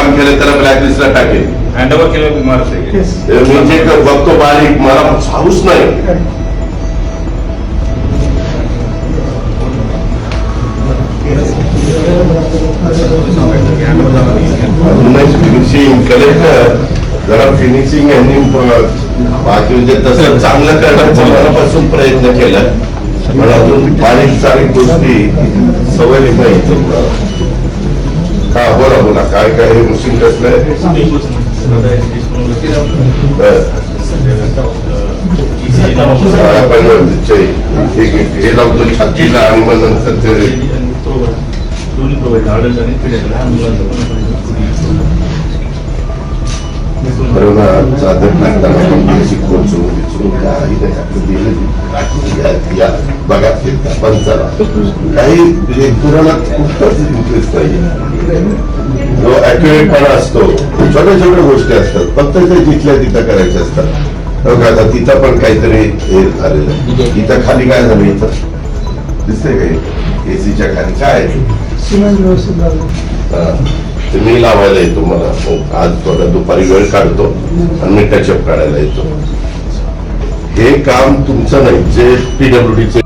काम केलं त्याला ब्लॅकलिस्टला टाकेल. हँडओव्हर केलं महाराष्ट्र Yes. मी जे बघतो बारीक मला हाऊस नाही. फिनिशिंग कलेक्टर जरा फिनिशिंग यांनी बाकी म्हणजे तसं चांगलं करण्याचा मनापासून प्रयत्न केला. पण अजून बारीक सारीक गोष्टी सवय नाही. का काय काय हे मशीन कसलं आहे हे लावतो छातीला आणि मग नंतर ते दोन्ही प्रोव्हाइड अडल्ट आणि लहान पण विचारून काही नाही या- बघा ते काही म्हणजे पुराणात कुठलाच इंटरेस्ट नाही जो ऍक्युरेटपणा असतो छोट्या छोट्या गोष्टी असतात फक्त ते जिथल्या तिथं करायच्या असतात आता तिथं पण काहीतरी हे झालेलं आहे इथं खाली काय झालं इथं दिसतंय काही एसीच्या खाली काय आहे मी लावायला येतो मला आज थोडा दुपारी वेळ काढतो आणि मी टचअप काढायला येतो. हे काम तुमचं नाही जे पीडब्ल्यूडीचे